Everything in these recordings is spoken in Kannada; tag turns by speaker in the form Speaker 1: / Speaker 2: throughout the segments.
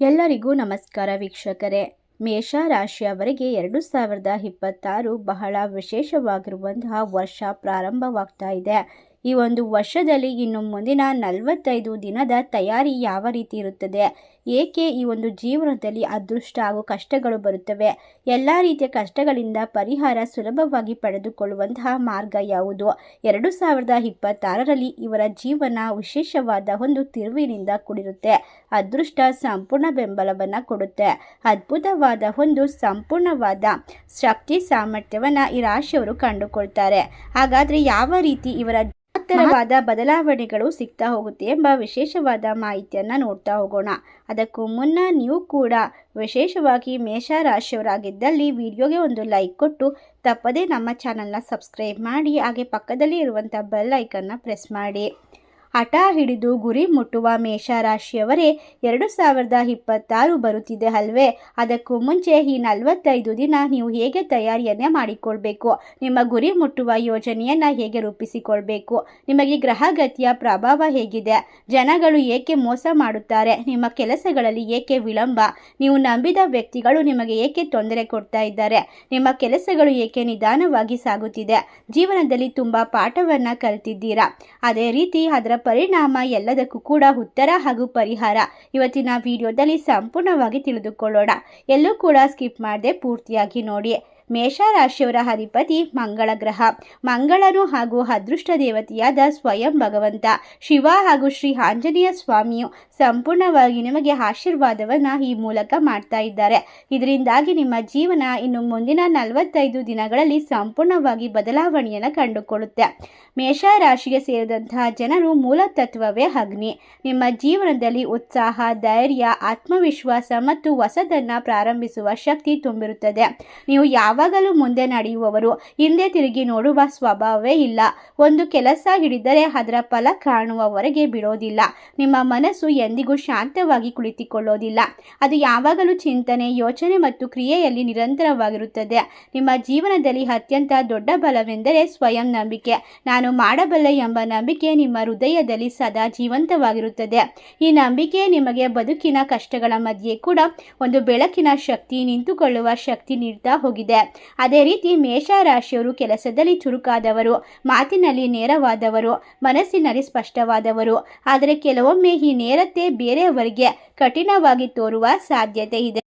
Speaker 1: ಎಲ್ಲರಿಗೂ ನಮಸ್ಕಾರ ವೀಕ್ಷಕರೇ. ಮೇಷ ರಾಶಿಯವರಿಗೆ ಎರಡು ಸಾವಿರದ ಇಪ್ಪತ್ತಾರು ಬಹಳ ವಿಶೇಷವಾಗಿರುವಂತಹ ವರ್ಷ ಪ್ರಾರಂಭವಾಗ್ತಾ ಇದೆ. ಈ ಒಂದು ವರ್ಷದಲ್ಲಿ ಇನ್ನು ಮುಂದಿನ ನಲವತ್ತೈದು ದಿನದ ತಯಾರಿ ಯಾವ ರೀತಿ ಇರುತ್ತದೆ? ಏಕೆ ಈ ಒಂದು ಜೀವನದಲ್ಲಿ ಅದೃಷ್ಟ ಹಾಗೂ ಕಷ್ಟಗಳು ಬರುತ್ತವೆ? ಎಲ್ಲ ರೀತಿಯ ಕಷ್ಟಗಳಿಂದ ಪರಿಹಾರ ಸುಲಭವಾಗಿ ಪಡೆದುಕೊಳ್ಳುವಂತಹ ಮಾರ್ಗ ಯಾವುದು? ಎರಡು ಸಾವಿರದ ಇಪ್ಪತ್ತಾರರಲ್ಲಿ ಇವರ ಜೀವನ ವಿಶೇಷವಾದ ಒಂದು ತಿರುವಿನಿಂದ ಕೂಡಿರುತ್ತೆ. ಅದೃಷ್ಟ ಸಂಪೂರ್ಣ ಬೆಂಬಲವನ್ನು ಕೊಡುತ್ತೆ. ಅದ್ಭುತವಾದ ಒಂದು ಸಂಪೂರ್ಣವಾದ ಶಕ್ತಿ ಸಾಮರ್ಥ್ಯವನ್ನು ಈ ರಾಶಿಯವರು ಕಂಡುಕೊಳ್ತಾರೆ. ಹಾಗಾದರೆ ಯಾವ ರೀತಿ ಇವರ ಮಹತ್ತರವಾದ ಬದಲಾವಣೆಗಳು ಸಿಗ್ತಾ ಹೋಗುತ್ತೆ ಎಂಬ ವಿಶೇಷವಾದ ಮಾಹಿತಿಯನ್ನು ನೋಡ್ತಾ ಹೋಗೋಣ. ಅದಕ್ಕೂ ಮುನ್ನ ನೀವು ಕೂಡ ವಿಶೇಷವಾಗಿ ಮೇಷ ರಾಶಿಯವರಾಗಿದ್ದಲ್ಲಿ ವಿಡಿಯೋಗೆ ಒಂದು ಲೈಕ್ ಕೊಟ್ಟು ತಪ್ಪದೇ ನಮ್ಮ ಚಾನಲ್ನ ಸಬ್ಸ್ಕ್ರೈಬ್ ಮಾಡಿ ಹಾಗೆ ಪಕ್ಕದಲ್ಲಿ ಇರುವಂಥ ಬೆಲ್ ಐಕನ್ನ ಪ್ರೆಸ್ ಮಾಡಿ. ಹಠ ಹಿಡಿದು ಗುರಿ ಮುಟ್ಟುವ ಮೇಷರಾಶಿಯವರೇ ಎರಡು ಸಾವಿರದ ಇಪ್ಪತ್ತಾರು ಬರುತ್ತಿದೆ ಅಲ್ವೇ? ಅದಕ್ಕೂ ಮುಂಚೆ ಈ ನಲವತ್ತೈದು ದಿನ ನೀವು ಹೇಗೆ ತಯಾರಿಯನ್ನೇ ಮಾಡಿಕೊಳ್ಬೇಕು? ನಿಮ್ಮ ಗುರಿ ಮುಟ್ಟುವ ಯೋಜನೆಯನ್ನು ಹೇಗೆ ರೂಪಿಸಿಕೊಳ್ಬೇಕು? ನಿಮಗೆ ಗ್ರಹಗತಿಯ ಪ್ರಭಾವ ಹೇಗಿದೆ? ಜನಗಳು ಏಕೆ ಮೋಸ ಮಾಡುತ್ತಾರೆ? ನಿಮ್ಮ ಕೆಲಸಗಳಲ್ಲಿ ಏಕೆ ವಿಳಂಬ? ನೀವು ನಂಬಿದ ವ್ಯಕ್ತಿಗಳು ನಿಮಗೆ ಏಕೆ ತೊಂದರೆ ಕೊಡ್ತಾ ಇದ್ದಾರೆ? ನಿಮ್ಮ ಕೆಲಸಗಳು ಏಕೆ ನಿಧಾನವಾಗಿ ಸಾಗುತ್ತಿದೆ? ಜೀವನದಲ್ಲಿ ತುಂಬ ಪಾಠವನ್ನು ಕಲ್ತಿದ್ದೀರಾ? ಅದೇ ರೀತಿ ಅದರ ಪರಿಣಾಮ ಎಲ್ಲದಕ್ಕೂ ಕೂಡ ಉತ್ತರ ಹಾಗೂ ಪರಿಹಾರ. ಇವತ್ತಿನ ವಿಡಿಯೋದಲ್ಲಿ ಸಂಪೂರ್ಣವಾಗಿ ತಿಳಿದುಕೊಳ್ಳೋಣ. ಎಲ್ಲೂ ಕೂಡ ಸ್ಕಿಪ್ ಮಾಡದೆ ಪೂರ್ತಿಯಾಗಿ ನೋಡಿ. ಮೇಷರಾಶಿಯವರ ಅಧಿಪತಿ ಮಂಗಳ ಗ್ರಹ. ಮಂಗಳನು ಹಾಗೂ ಅದೃಷ್ಟ ದೇವತೆಯಾದ ಸ್ವಯಂ ಭಗವಂತ. ಶಿವ ಹಾಗೂ ಶ್ರೀ ಆಂಜನೇಯ ಸ್ವಾಮಿಯು ಸಂಪೂರ್ಣವಾಗಿ ನಿಮಗೆ ಆಶೀರ್ವಾದವನ್ನು ಈ ಮೂಲಕ ಮಾಡ್ತಾ ಇದ್ದಾರೆ. ಇದರಿಂದಾಗಿ ನಿಮ್ಮ ಜೀವನ ಇನ್ನು ಮುಂದಿನ ನಲವತ್ತೈದು ದಿನಗಳಲ್ಲಿ ಸಂಪೂರ್ಣವಾಗಿ ಬದಲಾವಣೆಯನ್ನು ಕಂಡುಕೊಳ್ಳುತ್ತೆ. ಮೇಷ ರಾಶಿಗೆ ಸೇರಿದಂತಹ ಜನರು ಮೂಲ ತತ್ವವೇ ಅಗ್ನಿ. ನಿಮ್ಮ ಜೀವನದಲ್ಲಿ ಉತ್ಸಾಹ, ಧೈರ್ಯ, ಆತ್ಮವಿಶ್ವಾಸ ಮತ್ತು ಹೊಸದನ್ನು ಪ್ರಾರಂಭಿಸುವ ಶಕ್ತಿ ತುಂಬಿರುತ್ತದೆ. ನೀವು ಯಾವಾಗಲೂ ಮುಂದೆ ನಡೆಯುವವರು ಹಿಂದೆ ತಿರುಗಿ ನೋಡುವ ಸ್ವಭಾವವೇ ಇಲ್ಲ. ಒಂದು ಕೆಲಸ ಹಿಡಿದರೆ ಅದರ ಫಲ ಕಾಣುವವರೆಗೆ ಬಿಡೋದಿಲ್ಲ. ನಿಮ್ಮ ಮನಸ್ಸು ಎಂದಿಗೂ ಶಾಂತವಾಗಿ ಕುಳಿತುಕೊಳ್ಳೋದಿಲ್ಲ. ಅದು ಯಾವಾಗಲೂ ಚಿಂತನೆ, ಯೋಚನೆ ಮತ್ತು ಕ್ರಿಯೆಯಲ್ಲಿ ನಿರಂತರವಾಗಿರುತ್ತದೆ. ನಿಮ್ಮ ಜೀವನದಲ್ಲಿ ಅತ್ಯಂತ ದೊಡ್ಡ ಬಲವೆಂದರೆ ಸ್ವಯಂ ನಂಬಿಕೆ. ನಾನು ಮಾಡಬಲ್ಲೆ ಎಂಬ ನಂಬಿಕೆ ನಿಮ್ಮ ಹೃದಯದಲ್ಲಿ ಸದಾ ಜೀವಂತವಾಗಿರುತ್ತದೆ. ಈ ನಂಬಿಕೆ ನಿಮಗೆ ಬದುಕಿನ ಕಷ್ಟಗಳ ಮಧ್ಯೆ ಕೂಡ ಒಂದು ಬೆಳಕಿನ ಶಕ್ತಿ ನಿಂತುಕೊಳ್ಳುವ ಶಕ್ತಿ ನೀಡ್ತಾ ಹೋಗಿದೆ. ಅದೇ ರೀತಿ ಮೇಷ ರಾಶಿಯವರು ಕೆಲಸದಲ್ಲಿ ಚುರುಕಾದವರು, ಮಾತಿನಲ್ಲಿ ನೇರವಾದವರು, ಮನಸ್ಸಿನಲ್ಲಿ ಸ್ಪಷ್ಟವಾದವರು. ಆದರೆ ಕೆಲವೊಮ್ಮೆ ಈ ನೇರತೆ ಬೇರೆಯವರಿಗೆ ಕಠಿಣವಾಗಿ ತೋರುವ ಸಾಧ್ಯತೆ ಇದೆ.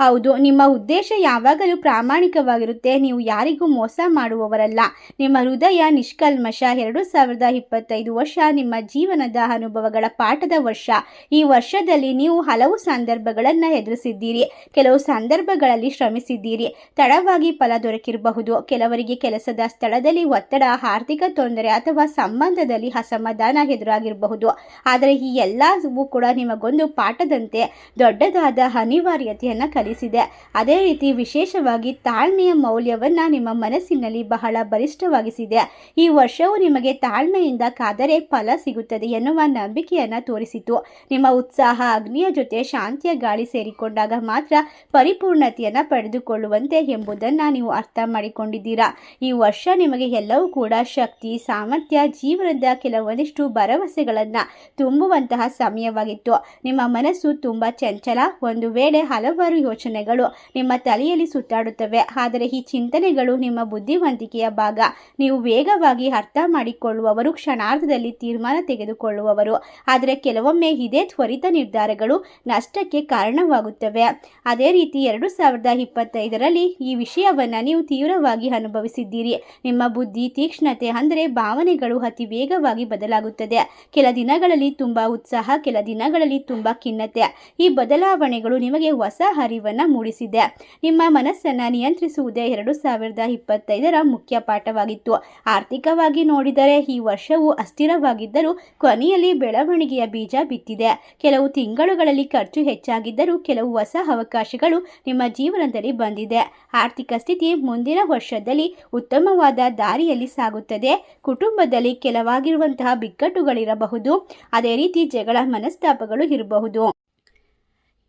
Speaker 1: ಹೌದು, ನಿಮ್ಮ ಉದ್ದೇಶ ಯಾವಾಗಲೂ ಪ್ರಾಮಾಣಿಕವಾಗಿರುತ್ತೆ. ನೀವು ಯಾರಿಗೂ ಮೋಸ ಮಾಡುವವರಲ್ಲ. ನಿಮ್ಮ ಹೃದಯ ನಿಷ್ಕಲ್ಮಶ. ಎರಡು ಸಾವಿರದ ಇಪ್ಪತ್ತೈದು ವರ್ಷ ನಿಮ್ಮ ಜೀವನದ ಅನುಭವಗಳ ಪಾಠದ ವರ್ಷ. ಈ ವರ್ಷದಲ್ಲಿ ನೀವು ಹಲವು ಸಂದರ್ಭಗಳನ್ನು ಎದುರಿಸಿದ್ದೀರಿ. ಕೆಲವು ಸಂದರ್ಭಗಳಲ್ಲಿ ಶ್ರಮಿಸಿದ್ದೀರಿ. ತಡವಾಗಿ ಫಲ ದೊರಕಿರಬಹುದು. ಕೆಲವರಿಗೆ ಕೆಲಸದ ಸ್ಥಳದಲ್ಲಿ ಒತ್ತಡ, ಆರ್ಥಿಕ ತೊಂದರೆ ಅಥವಾ ಸಂಬಂಧದಲ್ಲಿ ಅಸಮಾಧಾನ ಎದುರಾಗಿರಬಹುದು. ಆದರೆ ಈ ಎಲ್ಲವೂ ಕೂಡ ನಿಮಗೊಂದು ಪಾಠದಂತೆ, ದೊಡ್ಡದಾದ ಅನಿವಾರ್ಯತೆಯನ್ನು ಕಲಿ ಕಲಿಸಿದೆ ಅದೇ ರೀತಿ ವಿಶೇಷವಾಗಿ ತಾಳ್ಮೆಯ ಮೌಲ್ಯವನ್ನು ನಿಮ್ಮ ಮನಸ್ಸಿನಲ್ಲಿ ಬಹಳ ಬಲಿಷ್ಠವಾಗಿಸಿದೆ. ಈ ವರ್ಷವು ನಿಮಗೆ ತಾಳ್ಮೆಯಿಂದ ಕಾದರೆ ಫಲ ಸಿಗುತ್ತದೆ ಎನ್ನುವ ನಂಬಿಕೆಯನ್ನು ತೋರಿಸಿತು. ನಿಮ್ಮ ಉತ್ಸಾಹ, ಅಗ್ನಿಯ ಜೊತೆ ಶಾಂತಿಯ ಗಾಳಿ ಸೇರಿಕೊಂಡಾಗ ಮಾತ್ರ ಪರಿಪೂರ್ಣತೆಯನ್ನು ಪಡೆದುಕೊಳ್ಳುವಂತೆ ಎಂಬುದನ್ನು ನೀವು ಅರ್ಥ ಮಾಡಿಕೊಂಡಿದ್ದೀರಾ. ಈ ವರ್ಷ ನಿಮಗೆ ಎಲ್ಲವೂ ಕೂಡ ಶಕ್ತಿ, ಸಾಮರ್ಥ್ಯ, ಜೀವನದ ಕೆಲವೊಂದಿಷ್ಟು ಭರವಸೆಗಳನ್ನು ತುಂಬುವಂತಹ ಸಮಯವಾಗಿತ್ತು. ನಿಮ್ಮ ಮನಸ್ಸು ತುಂಬ ಚಂಚಲ. ಒಂದು ವೇಳೆ ಹಲವಾರು ಯೋಚನೆ ಯೋಚನೆಗಳು ನಿಮ್ಮ ತಲೆಯಲ್ಲಿ ಸುತ್ತಾಡುತ್ತವೆ. ಆದರೆ ಈ ಚಿಂತನೆಗಳು ನಿಮ್ಮ ಬುದ್ಧಿವಂತಿಕೆಯ ಭಾಗ. ನೀವು ವೇಗವಾಗಿ ಅರ್ಥ ಮಾಡಿಕೊಳ್ಳುವವರು, ಕ್ಷಣಾರ್ಧದಲ್ಲಿ ತೀರ್ಮಾನ ತೆಗೆದುಕೊಳ್ಳುವವರು. ಆದರೆ ಕೆಲವೊಮ್ಮೆ ಇದೇ ತ್ವರಿತ ನಿರ್ಧಾರಗಳು ನಷ್ಟಕ್ಕೆ ಕಾರಣವಾಗುತ್ತವೆ. ಅದೇ ರೀತಿ ಎರಡು ಸಾವಿರದ ಇಪ್ಪತ್ತೈದರಲ್ಲಿ ಈ ವಿಷಯವನ್ನು ನೀವು ತೀವ್ರವಾಗಿ ಅನುಭವಿಸಿದ್ದೀರಿ. ನಿಮ್ಮ ಬುದ್ಧಿ ತೀಕ್ಷ್ಣತೆ ಅಂದರೆ ಭಾವನೆಗಳು ಅತಿ ವೇಗವಾಗಿ ಬದಲಾಗುತ್ತದೆ. ಕೆಲ ದಿನಗಳಲ್ಲಿ ತುಂಬ ಉತ್ಸಾಹ, ಕೆಲ ದಿನಗಳಲ್ಲಿ ತುಂಬ ಖಿನ್ನತೆ. ಈ ಬದಲಾವಣೆಗಳು ನಿಮಗೆ ಹೊಸ ಅರಿವನ್ನು ಮೂಡಿಸಿದೆ. ನಿಮ್ಮ ಮನಸ್ಸನ್ನು ನಿಯಂತ್ರಿಸುವುದೇ ಎರಡು ಸಾವಿರದ ಇಪ್ಪತ್ತೈದರ ಮುಖ್ಯ ಪಾಠವಾಗಿತ್ತು. ಆರ್ಥಿಕವಾಗಿ ನೋಡಿದರೆ ಈ ವರ್ಷವು ಅಸ್ಥಿರವಾಗಿದ್ದರೂ ಕೊನೆಯಲ್ಲಿ ಬೆಳವಣಿಗೆಯ ಬೀಜ ಬಿತ್ತಿದೆ. ಕೆಲವು ತಿಂಗಳುಗಳಲ್ಲಿ ಖರ್ಚು ಹೆಚ್ಚಾಗಿದ್ದರೂ ಕೆಲವು ಹೊಸ ಅವಕಾಶಗಳು ನಿಮ್ಮ ಜೀವನದಲ್ಲಿ ಬಂದಿದೆ. ಆರ್ಥಿಕ ಸ್ಥಿತಿ ಮುಂದಿನ ವರ್ಷದಲ್ಲಿ ಉತ್ತಮವಾದ ದಾರಿಯಲ್ಲಿ ಸಾಗುತ್ತದೆ. ಕುಟುಂಬದಲ್ಲಿ ಕೆಲವಾಗಿರುವಂತಹ ಬಿಕ್ಕಟ್ಟುಗಳಿರಬಹುದು. ಅದೇ ರೀತಿ ಜಗಳ ಮನಸ್ತಾಪಗಳು ಇರಬಹುದು.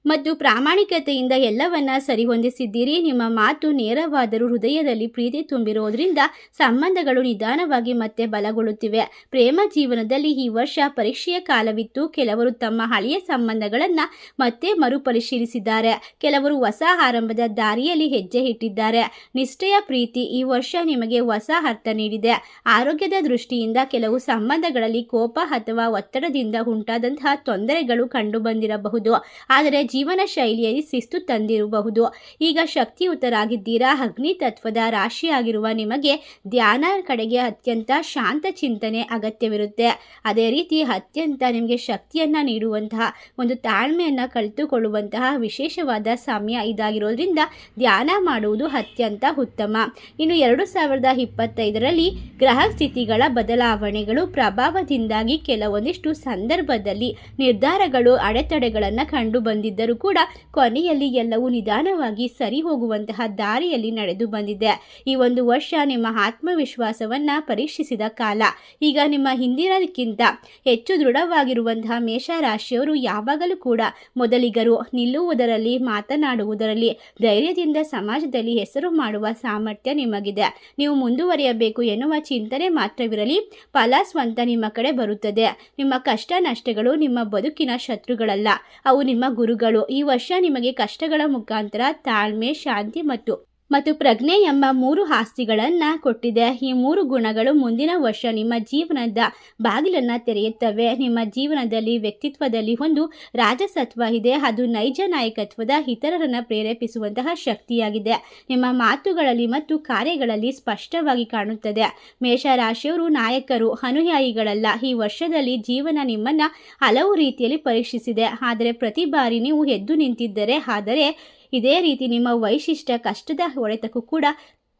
Speaker 1: ಮತ್ತು ಪ್ರಾಮಾಣಿಕತೆಯಿಂದ ಎಲ್ಲವನ್ನ ಸರಿಹೊಂದಿಸಿದ್ದೀರಿ. ನಿಮ್ಮ ಮಾತು ನೇರವಾದರೂ ಹೃದಯದಲ್ಲಿ ಪ್ರೀತಿ ತುಂಬಿರುವುದರಿಂದ ಸಂಬಂಧಗಳು ನಿಧಾನವಾಗಿ ಮತ್ತೆ ಬಲಗೊಳ್ಳುತ್ತಿವೆ. ಪ್ರೇಮ ಜೀವನದಲ್ಲಿ ಈ ವರ್ಷ ಪರೀಕ್ಷೆಯ ಕಾಲವಿತ್ತು. ಕೆಲವರು ತಮ್ಮ ಹಳೆಯ ಸಂಬಂಧಗಳನ್ನು ಮತ್ತೆ ಮರುಪರಿಶೀಲಿಸಿದ್ದಾರೆ. ಕೆಲವರು ಹೊಸ ಆರಂಭದ ದಾರಿಯಲ್ಲಿ ಹೆಜ್ಜೆ ಇಟ್ಟಿದ್ದಾರೆ. ನಿಷ್ಠೆಯ ಪ್ರೀತಿ ಈ ವರ್ಷ ನಿಮಗೆ ಹೊಸ ಅರ್ಥ ನೀಡಿದೆ. ಆರೋಗ್ಯದ ದೃಷ್ಟಿಯಿಂದ ಕೆಲವು ಸಂಬಂಧಗಳಲ್ಲಿ ಕೋಪ ಅಥವಾ ಒತ್ತಡದಿಂದ ಉಂಟಾದಂತಹ ತೊಂದರೆಗಳು ಕಂಡುಬಂದಿರಬಹುದು. ಆದರೆ ಜೀವನ ಶೈಲಿಯಲ್ಲಿ ಶಿಸ್ತು ತಂದಿರಬಹುದು. ಈಗ ಶಕ್ತಿಯುತರಾಗಿದ್ದೀರಾ? ಅಗ್ನಿ ತತ್ವದ ರಾಶಿಯಾಗಿರುವ ನಿಮಗೆ ಧ್ಯಾನ ಕಡೆಗೆ ಅತ್ಯಂತ ಶಾಂತ ಚಿಂತನೆ ಅಗತ್ಯವಿರುತ್ತೆ. ಅದೇ ರೀತಿ ಅತ್ಯಂತ ನಿಮಗೆ ಶಕ್ತಿಯನ್ನು ನೀಡುವಂತಹ, ಒಂದು ತಾಳ್ಮೆಯನ್ನು ಕಲಿತುಕೊಳ್ಳುವಂತಹ ವಿಶೇಷವಾದ ಸಮಯ ಇದಾಗಿರೋದ್ರಿಂದ ಧ್ಯಾನ ಮಾಡುವುದು ಅತ್ಯಂತ ಉತ್ತಮ. ಇನ್ನು ಎರಡು ಸಾವಿರದ ಇಪ್ಪತ್ತೈದರಲ್ಲಿ ಗ್ರಹ ಸ್ಥಿತಿಗಳ ಬದಲಾವಣೆಗಳು ಪ್ರಭಾವದಿಂದಾಗಿ ಕೆಲವೊಂದಿಷ್ಟು ಸಂದರ್ಭದಲ್ಲಿ ನಿರ್ಧಾರಗಳು, ಅಡೆತಡೆಗಳನ್ನು ಕಂಡು ಬಂದಿದ್ದರೂ ಕೂಡ ಕೊನೆಯಲ್ಲಿ ಎಲ್ಲವೂ ನಿಧಾನವಾಗಿ ಸರಿ ಹೋಗುವಂತಹ ದಾರಿಯಲ್ಲಿ ನಡೆದು ಬಂದಿದೆ. ಈ ಒಂದು ವರ್ಷ ನಿಮ್ಮ ಆತ್ಮವಿಶ್ವಾಸವನ್ನ ಪರೀಕ್ಷಿಸಿದ ಕಾಲ. ಈಗ ನಿಮ್ಮ ಹಿಂದಿನಕ್ಕಿಂತ ಹೆಚ್ಚು ದೃಢವಾಗಿರುವಂತಹ ಮೇಷರಾಶಿಯವರು ಯಾವಾಗಲೂ ಕೂಡ ಮೊದಲಿಗರು ನಿಲ್ಲುವುದರಲ್ಲಿ, ಮಾತನಾಡುವುದರಲ್ಲಿ ಧೈರ್ಯದಿಂದ ಸಮಾಜದಲ್ಲಿ ಹೆಸರು ಮಾಡುವ ಸಾಮರ್ಥ್ಯ ನಿಮಗಿದೆ. ನೀವು ಮುಂದುವರಿಯಬೇಕು ಎನ್ನುವ ಚಿಂತನೆ ಮಾತ್ರವಿರಲಿ, ಫಲ ಸ್ವಂತ ನಿಮ್ಮ ಕಡೆ ಬರುತ್ತದೆ. ನಿಮ್ಮ ಕಷ್ಟ ನಷ್ಟಗಳು ನಿಮ್ಮ ಬದುಕಿನ ಶತ್ರುಗಳಲ್ಲ. ಅವು ನಿಮ್ಮ ಗುರುಗಳು. ಈ ವರ್ಷ ನಿಮಗೆ ಕಷ್ಟಗಳ ಮುಖಾಂತರ ತಾಳ್ಮೆ ಶಾಂತಿ ಮತ್ತು ಮತ್ತು ಪ್ರಜ್ಞೆ ಎಂಬ ಮೂರು ಆಸ್ತಿಗಳನ್ನು ಕೊಟ್ಟಿದೆ. ಈ ಮೂರು ಗುಣಗಳು ಮುಂದಿನ ವರ್ಷ ನಿಮ್ಮ ಜೀವನದ ಬಾಗಿಲನ್ನು ತೆರೆಯುತ್ತವೆ. ನಿಮ್ಮ ಜೀವನದಲ್ಲಿ, ವ್ಯಕ್ತಿತ್ವದಲ್ಲಿ ಒಂದು ರಾಜಸತ್ವ ಇದೆ. ಅದು ನೈಜ ನಾಯಕತ್ವದ ಇತರರನ್ನು ಪ್ರೇರೇಪಿಸುವಂತಹ ಶಕ್ತಿಯಾಗಿದೆ. ನಿಮ್ಮ ಮಾತುಗಳಲ್ಲಿ ಮತ್ತು ಕಾರ್ಯಗಳಲ್ಲಿ ಸ್ಪಷ್ಟವಾಗಿ ಕಾಣುತ್ತದೆ. ಮೇಷರಾಶಿಯವರು ನಾಯಕರು, ಅನುಯಾಯಿಗಳಲ್ಲ. ಈ ವರ್ಷದಲ್ಲಿ ಜೀವನ ನಿಮ್ಮನ್ನು ಹಲವು ರೀತಿಯಲ್ಲಿ ಪರೀಕ್ಷಿಸಿದೆ. ಆದರೆ ಪ್ರತಿ ಬಾರಿ ನೀವು ಎದ್ದು ನಿಂತಿದ್ದರೆ, ಆದರೆ ಇದೇ ರೀತಿ ನಿಮ್ಮ ವೈಶಿಷ್ಟ್ಯ ಕಷ್ಟದ ಹೊಡೆತಕ್ಕೂ ಕೂಡ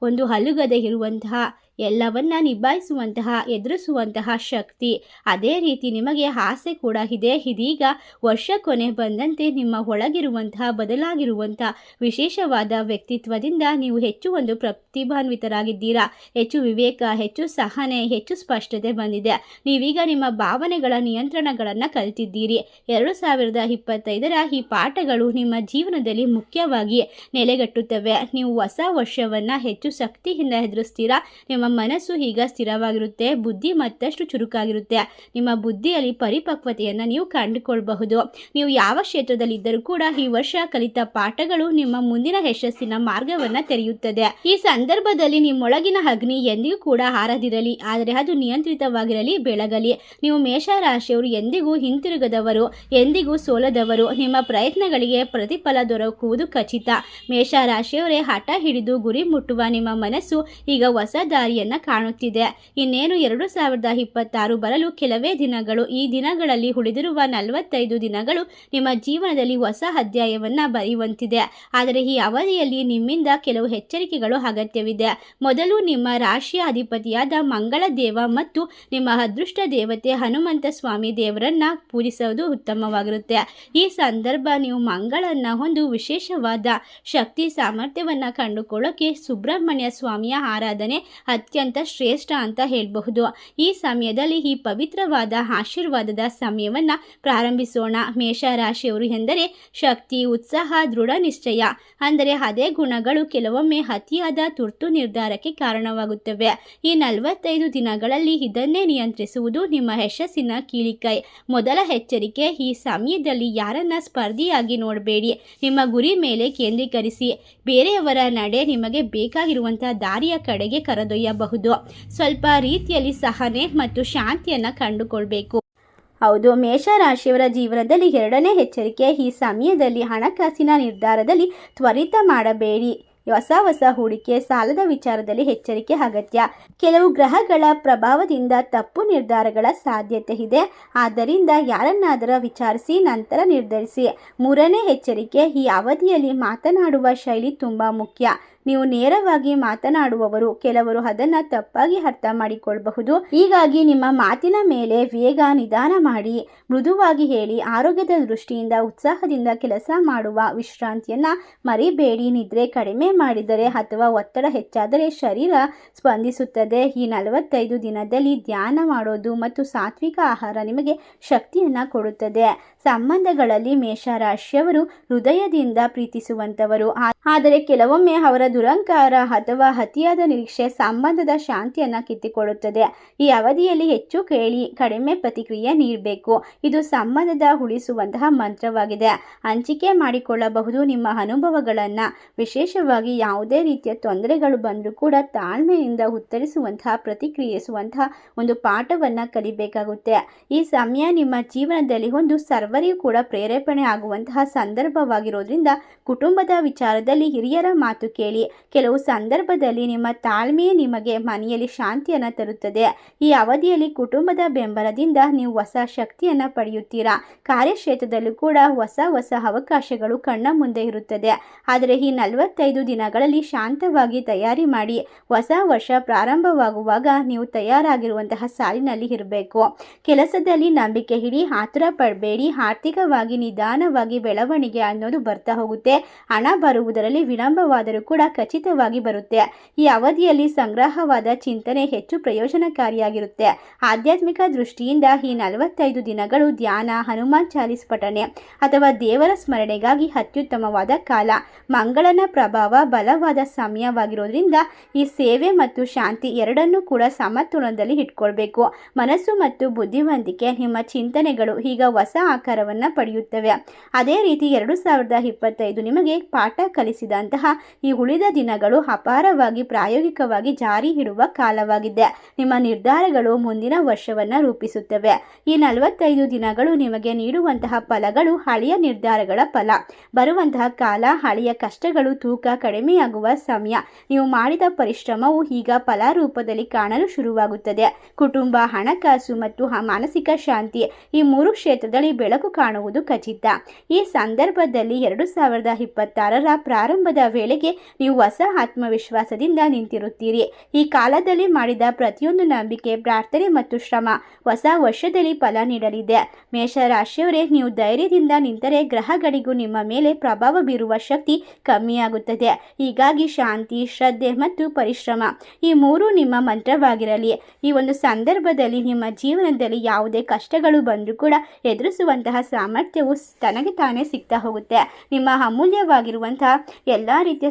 Speaker 1: ಒಂದು ಹಲುಗದೆ ಇರುವಂತಹ ಎಲ್ಲವನ್ನ ನಿಭಾಯಿಸುವಂತಹ, ಎದುರಿಸುವಂತಹ ಶಕ್ತಿ. ಅದೇ ರೀತಿ ನಿಮಗೆ ಆಸೆ ಕೂಡ ಇದೆ. ಇದೀಗ ವರ್ಷ ಕೊನೆ ಬಂದಂತೆ ನಿಮ್ಮ ಒಳಗಿರುವಂತಹ, ಬದಲಾಗಿರುವಂತಹ ವಿಶೇಷವಾದ ವ್ಯಕ್ತಿತ್ವದಿಂದ ನೀವು ಹೆಚ್ಚು ಒಂದು ಪ್ರತಿಭಾನ್ವಿತರಾಗಿದ್ದೀರಾ. ಹೆಚ್ಚು ವಿವೇಕ, ಹೆಚ್ಚು ಸಹನೆ, ಹೆಚ್ಚು ಸ್ಪಷ್ಟತೆ ಬಂದಿದೆ. ನೀವೀಗ ನಿಮ್ಮ ಭಾವನೆಗಳ ನಿಯಂತ್ರಣಗಳನ್ನು ಕಲಿತಿದ್ದೀರಿ. ಎರಡು ಸಾವಿರದ ಇಪ್ಪತ್ತೈದರ ಈ ಪಾಠಗಳು ನಿಮ್ಮ ಜೀವನದಲ್ಲಿ ಮುಖ್ಯವಾಗಿ ನೆಲೆಗಟ್ಟುತ್ತವೆ. ನೀವು ಹೊಸ ವರ್ಷವನ್ನು ಹೆಚ್ಚು ಶಕ್ತಿಯಿಂದ ಎದುರಿಸ್ತೀರಾ. ನಿಮ್ಮ ಮನಸ್ಸು ಈಗ ಸ್ಥಿರವಾಗಿರುತ್ತೆ, ಬುದ್ಧಿ ಮತ್ತಷ್ಟು ಚುರುಕಾಗಿರುತ್ತೆ. ನಿಮ್ಮ ಬುದ್ಧಿಯಲ್ಲಿ ಪರಿಪಕ್ವತೆಯನ್ನು ನೀವು ಕಂಡುಕೊಳ್ಬಹುದು. ನೀವು ಯಾವ ಕ್ಷೇತ್ರದಲ್ಲಿದ್ದರೂ ಕೂಡ ಈ ವರ್ಷ ಕಲಿತ ಪಾಠಗಳು ನಿಮ್ಮ ಮುಂದಿನ ಯಶಸ್ಸಿನ ಮಾರ್ಗವನ್ನು ತೆರೆಯುತ್ತದೆ. ಈ ಸಂದರ್ಭದಲ್ಲಿ ನಿಮ್ಮೊಳಗಿನ ಅಗ್ನಿ ಎಂದಿಗೂ ಕೂಡ ಹಾರದಿರಲಿ, ಆದರೆ ಅದು ನಿಯಂತ್ರಿತವಾಗಿರಲಿ, ಬೆಳಗಲಿ. ನೀವು ಮೇಷರಾಶಿಯವರು, ಎಂದಿಗೂ ಹಿಂತಿರುಗದವರು, ಎಂದಿಗೂ ಸೋಲದವರು. ನಿಮ್ಮ ಪ್ರಯತ್ನಗಳಿಗೆ ಪ್ರತಿಫಲ ದೊರಕುವುದು ಖಚಿತ. ಮೇಷರಾಶಿಯವರೇ, ಹಠ ಹಿಡಿದು ಗುರಿ ಮುಟ್ಟುವ ನಿಮ್ಮ ಮನಸ್ಸು ಈಗ ಹೊಸ ದಾರಿಯನ್ನು ಕಾಣುತ್ತಿದೆ. ಇನ್ನೇನು ಎರಡು ಸಾವಿರದ ಇಪ್ಪತ್ತಾರು ಬರಲು ಕೆಲವೇ ದಿನಗಳು. ಈ ದಿನಗಳಲ್ಲಿ ಉಳಿದಿರುವ ನಲವತ್ತೈದು ದಿನಗಳು ನಿಮ್ಮ ಜೀವನದಲ್ಲಿ ಹೊಸ ಅಧ್ಯಾಯವನ್ನ ಬರೆಯುವಂತಿದೆ. ಆದರೆ ಈ ಅವಧಿಯಲ್ಲಿ ನಿಮ್ಮಿಂದ ಕೆಲವು ಎಚ್ಚರಿಕೆಗಳು ಅಗತ್ಯವಿದೆ. ಮೊದಲು ನಿಮ್ಮ ರಾಶಿಯ ಅಧಿಪತಿಯಾದ ಮಂಗಳ ದೇವ ಮತ್ತು ನಿಮ್ಮ ಅದೃಷ್ಟ ದೇವತೆ ಹನುಮಂತ ಸ್ವಾಮಿ ದೇವರನ್ನ ಪೂಜಿಸುವುದು ಉತ್ತಮವಾಗಿರುತ್ತೆ. ಈ ಸಂದರ್ಭ ನೀವು ಮಂಗಳನ್ನ ಒಂದು ವಿಶೇಷವಾದ ಶಕ್ತಿ ಸಾಮರ್ಥ್ಯವನ್ನ ಕಂಡುಕೊಳ್ಳೋಕೆ ಸುಬ್ರಹ್ಮಣ್ಯ ಸ್ವಾಮಿಯ ಆರಾಧನೆ ಅತ್ಯಂತ ಶ್ರೇಷ್ಠ ಅಂತ ಹೇಳಬಹುದು. ಈ ಸಮಯದಲ್ಲಿ ಈ ಪವಿತ್ರವಾದ ಆಶೀರ್ವಾದದ ಸಮಯವನ್ನು ಪ್ರಾರಂಭಿಸೋಣ. ಮೇಷರಾಶಿಯವರು ಎಂದರೆ ಶಕ್ತಿ, ಉತ್ಸಾಹ, ದೃಢ ನಿಶ್ಚಯ. ಅಂದರೆ ಅದೇ ಗುಣಗಳು ಕೆಲವೊಮ್ಮೆ ಅತಿಯಾದ ತುರ್ತು ನಿರ್ಧಾರಕ್ಕೆ ಕಾರಣವಾಗುತ್ತವೆ. ಈ ನಲವತ್ತೈದು ದಿನಗಳಲ್ಲಿ ಇದನ್ನೇ ನಿಯಂತ್ರಿಸುವುದು ನಿಮ್ಮ ಯಶಸ್ಸಿನ ಕೀಳಿಕೈ ಮೊದಲ ಎಚ್ಚರಿಕೆ, ಈ ಸಮಯದಲ್ಲಿ ಯಾರನ್ನ ಸ್ಪರ್ಧಿಯಾಗಿ ನೋಡಬೇಡಿ. ನಿಮ್ಮ ಗುರಿ ಮೇಲೆ ಕೇಂದ್ರೀಕರಿಸಿ. ಬೇರೆಯವರ ನಡೆ ನಿಮಗೆ ಬೇಕಾಗಿರುವಂತಹ ದಾರಿಯ ಕಡೆಗೆ ಕರೆದೊಯ್ಯಬಹುದು ಸ್ವಲ್ಪ ರೀತಿಯಲ್ಲಿ ಸಹನೆ ಮತ್ತು ಶಾಂತಿಯನ್ನು ಕಂಡುಕೊಳ್ಬೇಕು. ಹೌದು, ಮೇಷರಾಶಿಯವರ ಜೀವನದಲ್ಲಿ ಎರಡನೇ ಎಚ್ಚರಿಕೆ, ಈ ಸಮಯದಲ್ಲಿ ಹಣಕಾಸಿನ ನಿರ್ಧಾರದಲ್ಲಿ ತ್ವರಿತ ಮಾಡಬೇಡಿ. ಹೊಸ ಹೊಸ ಹೂಡಿಕೆ, ಸಾಲದ ವಿಚಾರದಲ್ಲಿ ಎಚ್ಚರಿಕೆ ಅಗತ್ಯ. ಕೆಲವು ಗ್ರಹಗಳ ಪ್ರಭಾವದಿಂದ ತಪ್ಪು ನಿರ್ಧಾರಗಳ ಸಾಧ್ಯತೆ ಇದೆ. ಆದ್ದರಿಂದ ಯಾರನ್ನಾದರೂ ವಿಚಾರಿಸಿ, ನಂತರ ನಿರ್ಧರಿಸಿ. ಮೂರನೇ ಎಚ್ಚರಿಕೆ, ಈ ಅವಧಿಯಲ್ಲಿ ಮಾತನಾಡುವ ಶೈಲಿ ತುಂಬ ಮುಖ್ಯ. ನೀವು ನೇರವಾಗಿ ಮಾತನಾಡುವವರು, ಕೆಲವರು ಅದನ್ನು ತಪ್ಪಾಗಿ ಅರ್ಥ ಮಾಡಿಕೊಳ್ಳಬಹುದು ಹೀಗಾಗಿ ನಿಮ್ಮ ಮಾತಿನ ಮೇಲೆ ವೇಗ ನಿಧಾನ ಮಾಡಿ, ಮೃದುವಾಗಿ ಹೇಳಿ, ಆರೋಗ್ಯದ ದೃಷ್ಟಿಯಿಂದ, ಉತ್ಸಾಹದಿಂದ ಕೆಲಸ ಮಾಡುವ ವಿಶ್ರಾಂತಿಯನ್ನ ಮರಿಬೇಡಿ. ನಿದ್ರೆ ಕಡಿಮೆ ಮಾಡಿದರೆ ಅಥವಾ ಒತ್ತಡ ಹೆಚ್ಚಾದರೆ ಶರೀರ ಸ್ಪಂದಿಸುತ್ತದೆ. ಈ ನಲವತ್ತೈದು ದಿನದಲ್ಲಿ ಧ್ಯಾನ ಮಾಡೋದು ಮತ್ತು ಸಾತ್ವಿಕ ಆಹಾರ ನಿಮಗೆ ಶಕ್ತಿಯನ್ನು ಕೊಡುತ್ತದೆ. ಸಂಬಂಧಗಳಲ್ಲಿ ಮೇಷರಾಶಿಯವರು ಹೃದಯದಿಂದ ಪ್ರೀತಿಸುವಂತವರು. ಆದರೆ ಕೆಲವೊಮ್ಮೆ ಅವರ ದುರಂಕಾರ ಅಥವಾ ಅತಿಯಾದ ನಿರೀಕ್ಷೆ ಸಂಬಂಧದ ಶಾಂತಿಯನ್ನು ಕಿತ್ತಿಕೊಳ್ಳುತ್ತದೆ. ಈ ಅವಧಿಯಲ್ಲಿ ಹೆಚ್ಚು ಕೇಳಿ, ಕಡಿಮೆ ಪ್ರತಿಕ್ರಿಯೆ ನೀಡಬೇಕು. ಇದು ಸಂಬಂಧದ ಉಳಿಸುವಂತಹ ಮಂತ್ರವಾಗಿದೆ. ಹಂಚಿಕೆ ಮಾಡಿಕೊಳ್ಳಬಹುದು ನಿಮ್ಮ ಅನುಭವಗಳನ್ನು. ವಿಶೇಷವಾಗಿ ಯಾವುದೇ ರೀತಿಯ ತೊಂದರೆಗಳು ಬಂದರೂ ಕೂಡ ತಾಳ್ಮೆಯಿಂದ ಉತ್ತರಿಸುವಂತಹ, ಪ್ರತಿಕ್ರಿಯಿಸುವಂತಹ ಒಂದು ಪಾಠವನ್ನು ಕಲಿಬೇಕಾಗುತ್ತೆ. ಈ ಸಮಯ ನಿಮ್ಮ ಜೀವನದಲ್ಲಿ ಒಂದು ಸರ್ವರಿಗೂ ಕೂಡ ಪ್ರೇರೇಪಣೆ ಆಗುವಂತಹ ಸಂದರ್ಭವಾಗಿರೋದ್ರಿಂದ ಕುಟುಂಬದ ವಿಚಾರದಲ್ಲಿ ಹಿರಿಯರ ಮಾತು ಕೇಳಿ ಕೆಲವು ಸಂದರ್ಭದಲ್ಲಿ ನಿಮ್ಮ ತಾಳ್ಮೆಯೇ ನಿಮಗೆ ಮನೆಯಲ್ಲಿ ಶಾಂತಿಯನ್ನು ತರುತ್ತದೆ. ಈ ಅವಧಿಯಲ್ಲಿ ಕುಟುಂಬದ ಬೆಂಬಲದಿಂದ ನೀವು ಹೊಸ ಶಕ್ತಿಯನ್ನು ಪಡೆಯುತ್ತೀರಾ? ಕಾರ್ಯಕ್ಷೇತ್ರದಲ್ಲೂ ಕೂಡ ಹೊಸ ಹೊಸ ಅವಕಾಶಗಳು ಕಣ್ಣ ಮುಂದೆ ಇರುತ್ತದೆ. ಆದರೆ ಈ ನಲವತ್ತೈದು ದಿನಗಳಲ್ಲಿ ಶಾಂತವಾಗಿ ತಯಾರಿ ಮಾಡಿ ಹೊಸ ವರ್ಷ ಪ್ರಾರಂಭವಾಗುವಾಗ ನೀವು ತಯಾರಾಗಿರುವಂತಹ ಸಾಲಿನಲ್ಲಿ ಇರಬೇಕು. ಕೆಲಸದಲ್ಲಿ ನಂಬಿಕೆ ಹಿಡಿ ಆತುರ ಪಡಬೇಡಿ, ಆರ್ಥಿಕವಾಗಿ ನಿಧಾನವಾಗಿ ಬೆಳವಣಿಗೆ ಅನ್ನೋದು ಬರ್ತಾ ಹೋಗುತ್ತೆ. ಹಣ ಬರುವುದರಲ್ಲಿ ವಿಳಂಬವಾದರೂ ಕೂಡ ಖಚಿತವಾಗಿ ಬರುತ್ತೆ. ಈ ಅವಧಿಯಲ್ಲಿ ಸಂಗ್ರಹವಾದ ಚಿಂತನೆ ಹೆಚ್ಚು ಪ್ರಯೋಜನಕಾರಿಯಾಗಿರುತ್ತೆ. ಆಧ್ಯಾತ್ಮಿಕ ದೃಷ್ಟಿಯಿಂದ ಈ ನಲವತ್ತೈದು ದಿನಗಳು ಧ್ಯಾನ, ಹನುಮಾನ್ ಚಾಲಿಸ್ ಪಠನೆ ಅಥವಾ ದೇವರ ಸ್ಮರಣೆಗಾಗಿ ಅತ್ಯುತ್ತಮವಾದ ಕಾಲ. ಮಂಗಳನ ಪ್ರಭಾವ ಬಲವಾದ ಸಮಯವಾಗಿರೋದ್ರಿಂದ ಈ ಸೇವೆ ಮತ್ತು ಶಾಂತಿ ಎರಡನ್ನೂ ಕೂಡ ಸಮತೋಲನದಲ್ಲಿ ಇಟ್ಕೊಳ್ಬೇಕು. ಮನಸ್ಸು ಮತ್ತು ಬುದ್ಧಿವಂತಿಕೆ, ನಿಮ್ಮ ಚಿಂತನೆಗಳು ಈಗ ಹೊಸ ಆಕಾರವನ್ನು ಪಡೆಯುತ್ತವೆ. ಅದೇ ರೀತಿ ಎರಡು ಸಾವಿರದ ಇಪ್ಪತ್ತೈದು ನಿಮಗೆ ಪಾಠ ಕಲಿಸಿದಂತಹ ಈ ಉಳಿದ ದಿನಗಳು ಅಪಾರವಾಗಿ ಪ್ರಾಯೋಗಿಕವಾಗಿ ಜಾರಿ ಇಡುವ ಕಾಲವಾಗಿದೆ. ನಿಮ್ಮ ನಿರ್ಧಾರಗಳು ಮುಂದಿನ ವರ್ಷವನ್ನು ರೂಪಿಸುತ್ತವೆ. ಈ ನಲವತ್ತೈದು ದಿನಗಳು ನಿಮಗೆ ನೀಡುವಂತಹ ಫಲಗಳು ಹಳೆಯ ನಿರ್ಧಾರಗಳ ಫಲ. ಬರುವಂತಹ ಕಾಲ ಹಳೆಯ ಕಷ್ಟಗಳು ತೂಕ ಕಡಿಮೆಯಾಗುವ ಸಮಯ. ನೀವು ಮಾಡಿದ ಪರಿಶ್ರಮವು ಈಗ ಫಲ ರೂಪದಲ್ಲಿ ಕಾಣಲು ಶುರುವಾಗುತ್ತದೆ. ಕುಟುಂಬ, ಹಣಕಾಸು ಮತ್ತು ಮಾನಸಿಕ ಶಾಂತಿ ಈ ಮೂರು ಕ್ಷೇತ್ರದಲ್ಲಿ ಬೆಳಕು ಕಾಣುವುದು ಖಚಿತ. ಈ ಸಂದರ್ಭದಲ್ಲಿ ಎರಡು ಸಾವಿರದ ಇಪ್ಪತ್ತಾರರ ಪ್ರಾರಂಭದ ವೇಳೆಗೆ ನೀವು ಹೊಸ ಆತ್ಮವಿಶ್ವಾಸದಿಂದ ನಿಂತಿರುತ್ತೀರಿ. ಈ ಕಾಲದಲ್ಲಿ ಮಾಡಿದ ಪ್ರತಿಯೊಂದು ನಂಬಿಕೆ, ಪ್ರಾರ್ಥನೆ ಮತ್ತು ಶ್ರಮ ಹೊಸ ವರ್ಷದಲ್ಲಿ ಫಲ ನೀಡಲಿದೆ. ಮೇಷರಾಶಿಯವರೇ, ನೀವು ಧೈರ್ಯದಿಂದ ನಿಂತರೆ ಗ್ರಹಗಳಿಗೂ ನಿಮ್ಮ ಮೇಲೆ ಪ್ರಭಾವ ಬೀರುವ ಶಕ್ತಿ ಕಮ್ಮಿಯಾಗುತ್ತದೆ. ಹೀಗಾಗಿ ಶಾಂತಿ, ಶ್ರದ್ಧೆ ಮತ್ತು ಪರಿಶ್ರಮ ಈ ಮೂರು ನಿಮ್ಮ ಮಂತ್ರವಾಗಿರಲಿ. ಈ ಒಂದು ಸಂದರ್ಭದಲ್ಲಿ ನಿಮ್ಮ ಜೀವನದಲ್ಲಿ ಯಾವುದೇ ಕಷ್ಟಗಳು ಬಂದರೂ ಕೂಡ ಎದುರಿಸುವಂತಹ ಸಾಮರ್ಥ್ಯವು ತನಗೆ ತಾನೇ ಸಿಗ್ತಾ ಹೋಗುತ್ತೆ. ನಿಮ್ಮ ಅಮೂಲ್ಯವಾಗಿರುವಂತಹ ಎಲ್ಲ ರೀತಿಯ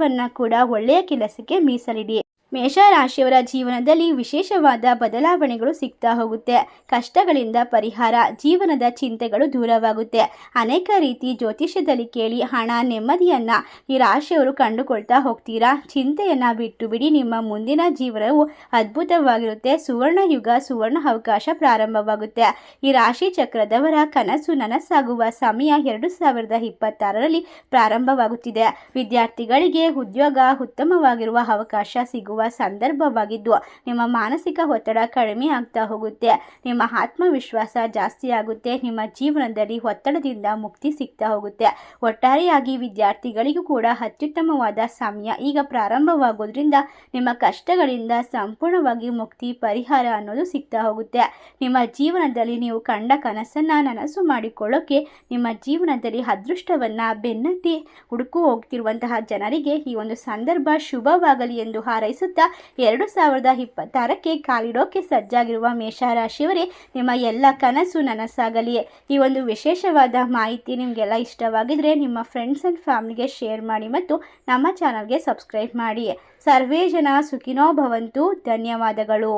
Speaker 1: ಸಮಯವನ್ನು ಕೂಡ ಒಳ್ಳೆಯ ಕೆಲಸಕ್ಕೆ ಮೀಸಲಿಡಿ. ಮೇಷರಾಶಿಯವರ ಜೀವನದಲ್ಲಿ ವಿಶೇಷವಾದ ಬದಲಾವಣೆಗಳು ಸಿಗ್ತಾ ಹೋಗುತ್ತೆ. ಕಷ್ಟಗಳಿಂದ ಪರಿಹಾರ, ಜೀವನದ ಚಿಂತೆಗಳು ದೂರವಾಗುತ್ತೆ. ಅನೇಕ ರೀತಿ ಜ್ಯೋತಿಷ್ಯದಲ್ಲಿ ಕೇಳಿ ಹಣ, ನೆಮ್ಮದಿಯನ್ನು ಈ ರಾಶಿಯವರು ಕಂಡುಕೊಳ್ತಾ ಹೋಗ್ತೀರಾ? ಚಿಂತೆಯನ್ನು ಬಿಟ್ಟು ಬಿಡಿ ನಿಮ್ಮ ಮುಂದಿನ ಜೀವನವು ಅದ್ಭುತವಾಗಿರುತ್ತೆ. ಸುವರ್ಣ ಯುಗ ಸುವರ್ಣ ಅವಕಾಶ ಪ್ರಾರಂಭವಾಗುತ್ತೆ. ಈ ರಾಶಿ ಚಕ್ರದವರ ಕನಸು ನನಸಾಗುವ ಸಮಯ ಎರಡು ಸಾವಿರದ ಇಪ್ಪತ್ತಾರರಲ್ಲಿ ಪ್ರಾರಂಭವಾಗುತ್ತಿದೆ. ವಿದ್ಯಾರ್ಥಿಗಳಿಗೆ ಉದ್ಯೋಗ ಉತ್ತಮವಾಗಿರುವ ಅವಕಾಶ ಸಿಗುವ ಸಂದರ್ಭವಾಗಿದ್ದು, ನಿಮ್ಮ ಮಾನಸಿಕ ಒತ್ತಡ ಕಡಿಮೆ ಆಗ್ತಾ ಹೋಗುತ್ತೆ, ನಿಮ್ಮ ಆತ್ಮವಿಶ್ವಾಸ ಜಾಸ್ತಿ ಆಗುತ್ತೆ, ನಿಮ್ಮ ಜೀವನದಲ್ಲಿ ಒತ್ತಡದಿಂದ ಮುಕ್ತಿ ಸಿಗ್ತಾ ಹೋಗುತ್ತೆ. ಒಟ್ಟಾರೆಯಾಗಿ ವಿದ್ಯಾರ್ಥಿಗಳಿಗೂ ಕೂಡ ಅತ್ಯುತ್ತಮವಾದ ಸಮಯ ಈಗ ಪ್ರಾರಂಭವಾಗೋದ್ರಿಂದ ನಿಮ್ಮ ಕಷ್ಟಗಳಿಂದ ಸಂಪೂರ್ಣವಾಗಿ ಮುಕ್ತಿ ಪರಿಹಾರ ಅನ್ನೋದು ಸಿಗ್ತಾ ಹೋಗುತ್ತೆ. ನಿಮ್ಮ ಜೀವನದಲ್ಲಿ ನೀವು ಕಂಡ ಕನಸನ್ನು ನನಸು ಮಾಡಿಕೊಳ್ಳೋಕೆ ನಿಮ್ಮ ಜೀವನದಲ್ಲಿ ಅದೃಷ್ಟವನ್ನು ಬೆನ್ನತ್ತಿ ಹುಡುಕು ಹೋಗ್ತಿರುವಂತಹ ಜನರಿಗೆ ಈ ಒಂದು ಸಂದರ್ಭ ಶುಭವಾಗಲಿ ಎಂದು ಹಾರೈಸುತ್ತಾ ಎರಡು ಸಾವಿರದ ಇಪ್ಪತ್ತಾರಕ್ಕೆ ಕಾಲಿಡೋಕೆ ಸಜ್ಜಾಗಿರುವ ಮೇಷರಾಶಿಯವರೇ, ನಿಮ್ಮ ಎಲ್ಲ ಕನಸು ನನಸಾಗಲಿ ಈ ಒಂದು ವಿಶೇಷವಾದ ಮಾಹಿತಿ ನಿಮಗೆಲ್ಲ ಇಷ್ಟವಾಗಿದ್ದರೆ ನಿಮ್ಮ ಫ್ರೆಂಡ್ಸ್ ಆ್ಯಂಡ್ ಫ್ಯಾಮಿಲಿಗೆ ಶೇರ್ ಮಾಡಿ ಮತ್ತು ನಮ್ಮ ಚಾನಲ್ಗೆ ಸಬ್ಸ್ಕ್ರೈಬ್ ಮಾಡಿ ಸರ್ವೇ ಜನ ಸುಖಿನೋ ಭವಂತು. ಧನ್ಯವಾದಗಳು.